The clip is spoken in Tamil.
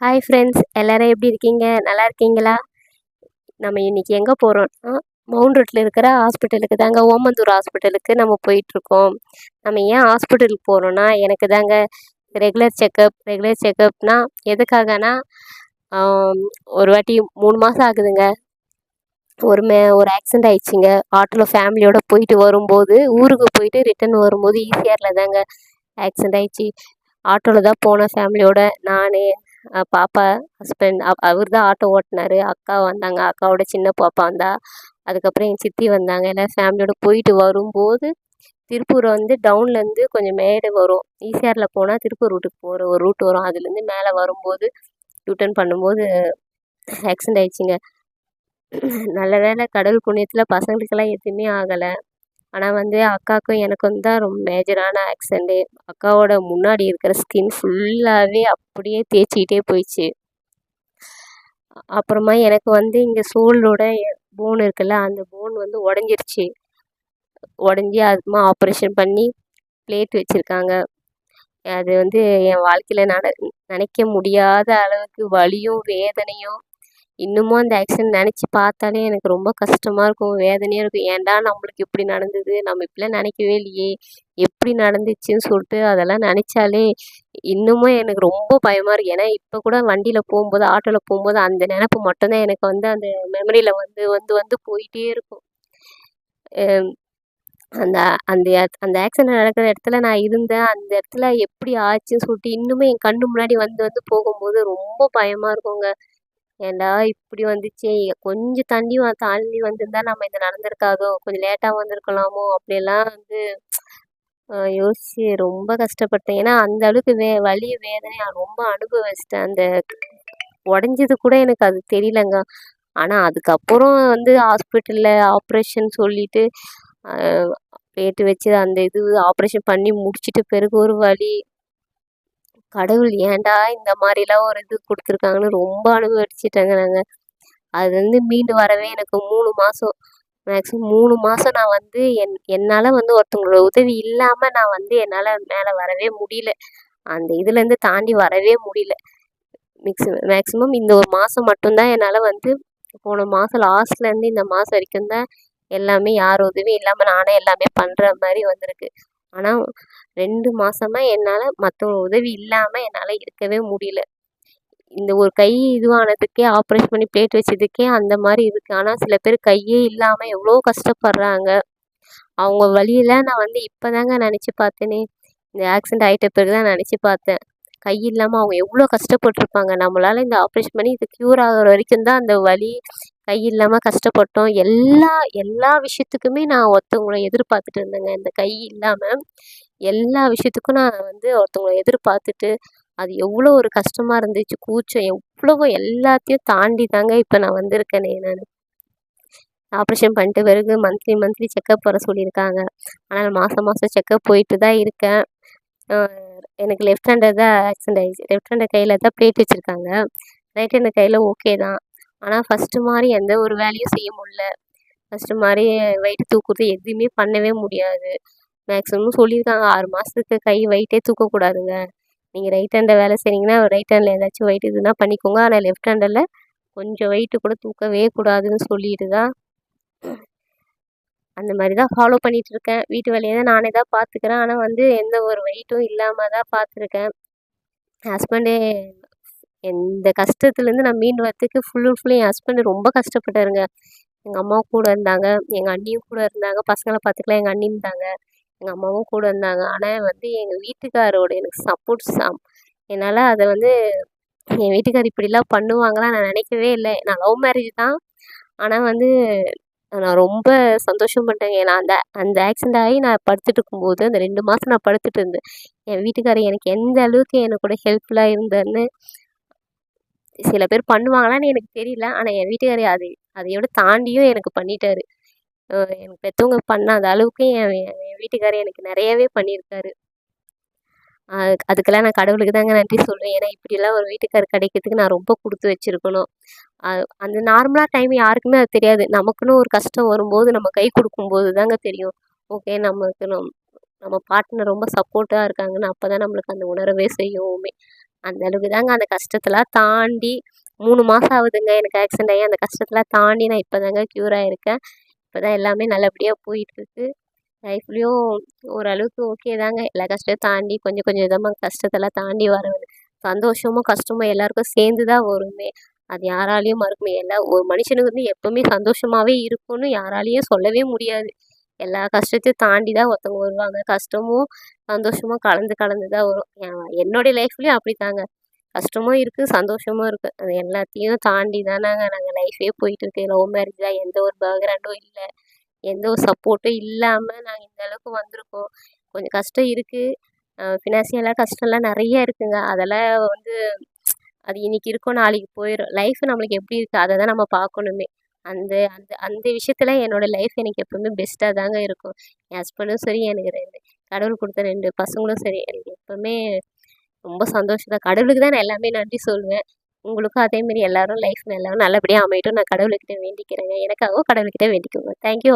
ஹாய் ஃப்ரெண்ட்ஸ் எல்லோரும் எப்படி இருக்கீங்க? நல்லா இருக்கீங்களா? நம்ம இன்றைக்கி எங்கே போகிறோம்னா மவுண்ட் ரோட்டில் இருக்கிற ஹாஸ்பிட்டலுக்கு தாங்க ஓமந்தூர் ஹாஸ்பிட்டலுக்கு நம்ம போயிட்டுருக்கோம் நம்ம ஏன் ஹாஸ்பிட்டலுக்கு போகிறோன்னா எனக்கு தாங்க ரெகுலர் செக்கப் ரெகுலர் செக்கப்னா எதுக்காகனா ஒரு வாட்டி மூணு மாதம் ஆகுதுங்க. ஒரு மே ஒரு ஆக்சிடெண்ட் ஆயிடுச்சுங்க. ஆட்டோவில் ஃபேமிலியோடு போயிட்டு வரும்போது ஊருக்கு போயிட்டு ரிட்டர்ன் வரும்போது ஈஸியாரில் தாங்க ஆக்சிடெண்ட் ஆயிடுச்சு. ஆட்டோவில் தான் போனேன் ஃபேமிலியோட நான் பாப்பா ஹஸ்பண்ட் அவர் தான் ஆட்டோ ஓட்டினாரு. அக்கா வந்தாங்க. அக்காவோட சின்ன பாப்பா வந்தா. அதுக்கப்புறம் என் சித்தி வந்தாங்க. எல்லாம் ஃபேமிலியோட போயிட்டு வரும்போது திருப்பூர் வந்து டவுன்லேருந்து கொஞ்சம் மேடு வரும். ஈசிஆரில் போனால் திருப்பூர் ரூட்டுக்கு போகிற ஒரு ரூட் வரும். அதுலேருந்து மேலே வரும்போது யூட்டன் பண்ணும்போது ஆக்சிடெண்ட் ஆயிடுச்சுங்க. நல்ல வேளை கடவுள் புண்ணியத்தில் பசங்களுக்கெல்லாம் எதுவுமே ஆகலை. ஆனால் வந்து அக்காவுக்கும் எனக்கும் தான் ரொம்ப மேஜரான ஆக்சிடெண்ட்டு அக்காவோட முன்னாடி இருக்கிற ஸ்கின் ஃபுல்லாகவே அப்படியே தேய்ச்சிக்கிட்டே போயிடுச்சு. அப்புறமா எனக்கு வந்து இங்கே சோலோட போன் இருக்குல்ல அந்த போன் வந்து உடஞ்சிருச்சு. உடஞ்சி அதுமா ஆப்ரேஷன் பண்ணி பிளேட் வச்சுருக்காங்க. அது வந்து என் வாழ்க்கையில் நட நினைக்க முடியாத அளவுக்கு வலியும் வேதனையும் இன்னமும் அந்த ஆக்சிடெண்ட் நினச்சி பார்த்தாலே எனக்கு ரொம்ப கஷ்டமாக இருக்கும் வேதனையாக இருக்கும். ஏன்டா நம்மளுக்கு இப்படி நடந்தது? நம்ம இப்படிலாம் நினைக்கவே இல்லையே. எப்படி நடந்துச்சுன்னு சொல்லிட்டு அதெல்லாம் நினச்சாலே இன்னமும் எனக்கு ரொம்ப பயமாக இருக்குது ஏன்னா இப்போ கூட வண்டியில் போகும்போது ஆட்டோவில் போகும்போது அந்த நினப்பு மட்டும்தான் எனக்கு வந்து அந்த மெமரியில் வந்து வந்து வந்து போயிட்டே இருக்கும். அந்த அந்த அந்த ஆக்சிடெண்ட் நடக்கிற இடத்துல நான் இருந்தேன். அந்த இடத்துல எப்படி ஆச்சுன்னு சொல்லிட்டு இன்னுமே என் கண்ணு முன்னாடி வந்து வந்து போகும்போது ரொம்ப பயமாக இருக்குங்க. ஏன்டா இப்படி வந்துச்சே? கொஞ்சம் தண்ணி வ- தாண்டி வந்திருந்தா நம்ம இது நடந்திருக்காதோ? கொஞ்சம் லேட்டாக வந்திருக்கலாமோ? அப்படியெல்லாம் வந்து யோசிச்சு ரொம்ப கஷ்டப்பட்டேன். ஏன்னா அந்த அளவுக்கு வே வலி வேதனை நான் ரொம்ப அனுபவிச்சிட்டேன். அந்த உடஞ்சது கூட எனக்கு அது தெரியலங்க. ஆனால் அதுக்கப்புறம் வந்து ஹாஸ்பிட்டலில் ஆப்ரேஷன் சொல்லிட்டு பேட்டு வச்சு அந்த இது ஆப்ரேஷன் பண்ணி முடிச்சிட்டு பிறகு ஒரு வலி. கடவுள் ஏன்டா இந்த மாதிரிலாம் ஒரு இது கொடுத்துருக்காங்கன்னு ரொம்ப அனுபவிச்சிட்டேங்க நாங்கள் வந்து மீண்டு வரவே எனக்கு மூணு மாதம் மேக்ஸிமம் மூணு மாதம் நான் வந்து என் என்னால் வந்து ஒருத்தவங்களோட உதவி இல்லாமல் நான் வந்து என்னால் மேலே வரவே முடியல. அந்த இதுலேருந்து தாண்டி வரவே முடியல. மேக்ஸிமம் மேக்ஸிமம் இந்த ஒரு மாதம் மட்டும்தான் என்னால் வந்து போன மாதம் லாஸ்ட்லேருந்து இந்த மாதம் வரைக்கும் தான் எல்லாமே யார் உதவியும் இல்லாமல் நானே எல்லாமே பண்ணுற மாதிரி வந்திருக்கு. ஆனால் ரெண்டு மாதமாக என்னால் மற்றவங்க உதவி இல்லாமல் என்னால் இருக்கவே முடியல. இந்த ஒரு கை இதுவானதுக்கே ஆப்ரேஷன் பண்ணி பிளேட் வச்சதுக்கே அந்த மாதிரி இருக்குது ஆனால் சில பேர் கையே இல்லாமல் எவ்வளோ கஷ்டப்படுறாங்க. அவங்க வழியில் நான் வந்து இப்போதாங்க நினச்சி பார்த்தேனே. இந்த ஆக்சிடெண்ட் ஆகிட்ட பிறகு தான் நினச்சி பார்த்தேன். கை இல்லாமல் அவங்க எவ்வளோ கஷ்டப்பட்டிருப்பாங்க. நம்மளால் இந்த ஆப்ரேஷன் பண்ணி இது க்யூர் ஆகுற வரைக்கும் தான் அந்த வலி கை இல்லாமல் கஷ்டப்பட்டோம். எல்லா எல்லா விஷயத்துக்குமே நான் ஒருத்தவங்கள எதிர்பார்த்துட்டு இருந்தேங்க. இந்த கை இல்லாமல் எல்லா விஷயத்துக்கும் நான் வந்து ஒருத்தவங்கள எதிர்பார்த்துட்டு அது எவ்வளோ ஒரு கஷ்டமாக இருந்துச்சு. கூச்சம் எவ்வளவோ எல்லாத்தையும் தாண்டி தாங்க இப்போ நான் வந்திருக்கேனே நான். ஆப்ரேஷன் பண்ணிட்ட பிறகு மந்த்லி மந்த்லி செக்கப் வர சொல்லியிருக்காங்க. ஆனால் மாதம் மாதம் செக்கப் போயிட்டு தான் இருக்கேன். எனக்கு லெஃப்ட் ஹேண்டர் தான் ஆக்சிடென்ட் ஆகிடுச்சு லெஃப்ட் ஹேண்டர் கையில் தான் பிளேட் வச்சுருக்காங்க. ரைட் ஹேண்டர் கையில் ஓகே தான். ஆனால் ஃபஸ்ட்டு மாதிரி எந்த ஒரு வேலையும் செய்ய முடியல. ஃபஸ்ட்டு மாதிரி வெயிட்டு தூக்குறது எதுவுமே பண்ணவே முடியாது. மேக்ஸிமம் சொல்லியிருக்காங்க ஆறு மாதத்துக்கு கை வெயிட்டே தூக்கக்கூடாதுங்க. நீங்கள் ரைட் ஹேண்டில் வேலை செய்கிறீங்கன்னா ரைட் ஹேண்டில் ஏதாச்சும் வெயிட் இதுனா பண்ணிக்கோங்க. ஆனால் லெஃப்ட் ஹேண்டில் கொஞ்சம் வெயிட்டு கூட தூக்கவே கூடாதுன்னு சொல்லிட்டு தான் அந்த மாதிரி தான் ஃபாலோ பண்ணிகிட்ருக்கேன் இருக்கேன் வீட்டு வேலையை தான் நானே தான் பார்த்துக்கிறேன். ஆனால் வந்து எந்த ஒரு வெயிட்டும் இல்லாமல் தான் பார்த்துருக்கேன். ஹஸ்பண்டே எந்த கஷ்டத்துலேருந்து நான் மீண்டு வரத்துக்கு ஃபுல் அண்ட் ஃபுல்லு என் ஹஸ்பண்டு ரொம்ப கஷ்டப்பட்டாருங்க. எங்கள் அம்மாவும் கூட இருந்தாங்க. எங்கள் அண்ணியும் கூட இருந்தாங்க. பசங்களை பார்த்துக்கலாம் எங்கள் அண்ணி இருந்தாங்க. எங்கள் அம்மாவும் கூட இருந்தாங்க. ஆனால் வந்து எங்கள் வீட்டுக்காரோட எனக்கு சப்போர்ட் சாம். என்னால் அதை வந்து என் வீட்டுக்கார் இப்படிலாம் பண்ணுவாங்களா நான் நினைக்கவே இல்லை. நான் லவ் மேரேஜ் தான். ஆனால் வந்து நான் ரொம்ப சந்தோஷம் பண்ணிட்டேங்க நான் அந்த அந்த ஆக்சிடெண்ட் ஆகி நான் படுத்துட்டு இருக்கும்போது அந்த ரெண்டு மாதம் நான் படுத்துட்டு இருந்தேன். என் வீட்டுக்காரர் எனக்கு எந்த அளவுக்கு எனக்கு கூட ஹெல்ப்ஃபுல்லாக இருந்தாருன்னு சில பேர் பண்ணுவாங்களான்னு எனக்கு தெரியல. ஆனால் என் வீட்டுக்காரர் அது அதையோட தாண்டியும் எனக்கு பண்ணிட்டாரு. எனக்கு பெற்றவங்க பண்ணாத அளவுக்கு என் என் வீட்டுக்காரர் எனக்கு நிறையவே பண்ணியிருக்காரு. அது அதுக்கெல்லாம் நான் கடவுளுக்கு தாங்க நன்றி சொல்வேன் ஏன்னா இப்படிலாம் ஒரு வீட்டுக்காரர் கிடைக்கிறதுக்கு நான் ரொம்ப கொடுத்து வச்சுருக்கணும். அந்த நார்மலாக டைம் யாருக்குமே அது தெரியாது. நமக்குன்னு ஒரு கஷ்டம் வரும்போது நம்ம கை கொடுக்கும்போது தாங்க தெரியும். ஓகே நமக்கு நம் நம்ம பார்ட்னர் ரொம்ப சப்போர்ட்டாக இருக்காங்கன்னு அப்போ தான் நம்மளுக்கு அந்த உணரவே செய்யவுமே அந்த அளவுக்கு தாங்க அந்த கஷ்டத்தெல்லாம் தாண்டி மூணு மாதம் ஆகுதுங்க. எனக்கு ஆக்சிடெண்ட் ஆகி அந்த கஷ்டத்தெல்லாம் தாண்டி நான் இப்போ தாங்க க்யூர் ஆகிருக்கேன் இப்போ தான் எல்லாமே நல்லபடியாக போயிட்டுருக்கு. லைஃப்லேயும் ஓரளவுக்கு ஓகே தாங்க. எல்லா கஷ்டத்தையும் தாண்டி கொஞ்சம் கொஞ்சம் விதமாக கஷ்டத்தெல்லாம் தாண்டி வர்றது சந்தோஷமும் கஷ்டமும் எல்லாருக்கும் சேர்ந்து தான் வருமே. அது யாராலையும் மறுக்க முடியாது. எல்லா ஒரு மனுஷனுக்கு வந்து எப்போவுமே சந்தோஷமாகவே இருக்கும்னு யாராலையும் சொல்லவே முடியாது. எல்லா கஷ்டத்தையும் தாண்டி தான் ஒருத்தவங்க வருவாங்க. கஷ்டமும் சந்தோஷமும் கலந்து கலந்து தான் வரும். என்னுடைய லைஃப்லேயும் அப்படி தாங்க கஷ்டமும் இருக்குது சந்தோஷமும் இருக்குது அது எல்லாத்தையும் தாண்டி தான் நாங்கள் லைஃபே போயிட்டுருக்கு. லவ் மேரேஜ் தான் எந்த ஒரு பேக்ரவுண்டும் இல்லை. எந்த ஒரு சப்போர்ட்டும் இல்லாமல் நாங்கள் இந்த அளவுக்கு வந்திருக்கோம். கொஞ்சம் கஷ்டம் இருக்குது ஃபினான்சியலாக கஷ்டம்லாம் நிறைய இருக்குங்க. அதெல்லாம் வந்து அது இன்னைக்கு இருக்கும் நாளைக்கு போயிடும் லைஃப் நம்மளுக்கு எப்படி இருக்குது அதை தான் நம்ம பார்க்கணுமே. அந்த அந்த அந்த விஷயத்தில் என்னோடய லைஃப் எனக்கு எப்போவுமே பெஸ்ட்டாக தாங்க இருக்கும். என் ஹஸ்பண்டும் சரி எனக்கு ரெண்டு கடவுள் கொடுத்த ரெண்டு பசங்களும் சரி. எனக்கு எப்போவுமே ரொம்ப சந்தோஷம் தான். கடவுளுக்கு தான் நான் எல்லாமே நன்றி சொல்லுவேன். உங்களுக்கும் அதேமாரி எல்லாரும் லைஃப் எல்லாரும் நல்லபடியாக அமையட்டும். நான் கடவுள்கிட்ட வேண்டிக்கிறேங்க. எனக்காகவும் கடவுள்கிட்ட வேண்டிக்கோங்க. தேங்க்யூ